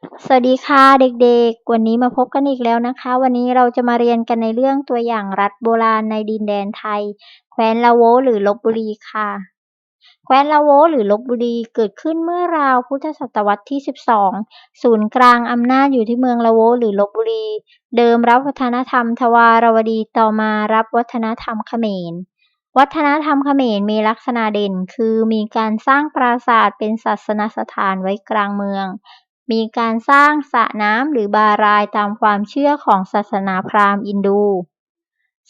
สวัสดีค่ะเด็กๆ วันนี้มาพบกันอีกแล้วนะคะ วันนี้เราจะมาเรียนกันในเรื่องตัวอย่างรัฐโบราณในดินแดนไทย แคว้นละโวหรือลพบุรีค่ะ แคว้นละโวหรือลพบุรีเกิดขึ้นเมื่อราวพุทธศตวรรษที่ 12 ศูนย์กลางอำนาจอยู่ที่เมืองละโวหรือลพบุรี เดิมรับวัฒนธรรมทวารวดีต่อมารับวัฒนธรรมเขมรวัฒนธรรมเขมรมีลักษณะเด่นคือมีการสร้างปราสาทเป็นศาสนสถานไว้กลางเมือง มีการสร้างสระน้ำหรือบารายตามความเชื่อของศาสนาพราหมณ์อินดู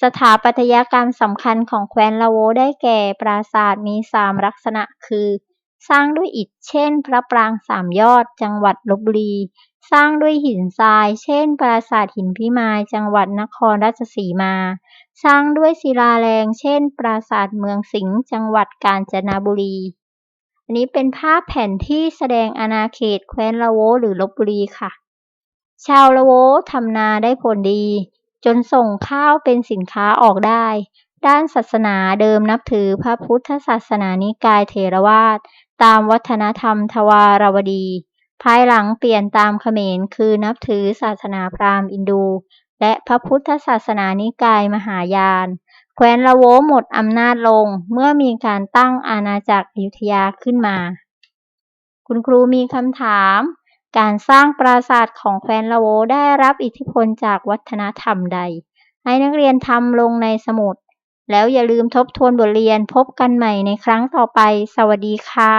สถาปัตยกรรมสำคัญของแคว้นละโวได้แก่ปราสาทมีสามลักษณะคือ สร้างด้วยอิฐเช่น พระปรางสามยอด จังหวัดลพบุรี สร้างด้วยหินทราย เช่น ปราสาทหินพิมาย จังหวัดนครราชสีมา สร้างด้วยศิลาแรง เช่น ปราสาทเมืองสิงห์ จังหวัดกาญจนบุรี อันนี้เป็นภาพแผนที่แสดงอาณาเขตแคว้นละโวหรือลพบุรีค่ะ ชาวละโวทำนาได้ผลดี จนส่งข้าวเป็นสินค้าออกได้ ด้านศาสนาเดิมนับถือพระพุทธศาสนานิกายเถรวาทตามวัฒนธรรมทวารวดี ภายหลังเปลี่ยนตามเขมรคือนับถือศาสนาพราหมณ์อินดู และพระพุทธศาสนานิกายมหายาน แคว้นละโวหมดอำนาจลงเมื่อมีการตั้งอาณาจักรอยุธยาขึ้นมา คุณครูมีคำถาม การสร้างปราสาทของแคว้นละโวได้รับอิทธิพลจากวัฒนธรรมใด ให้นักเรียนทำลงในสมุด แล้วอย่าลืมทบทวนบทเรียนพบกันใหม่ในครั้งต่อไป สวัสดีค่ะ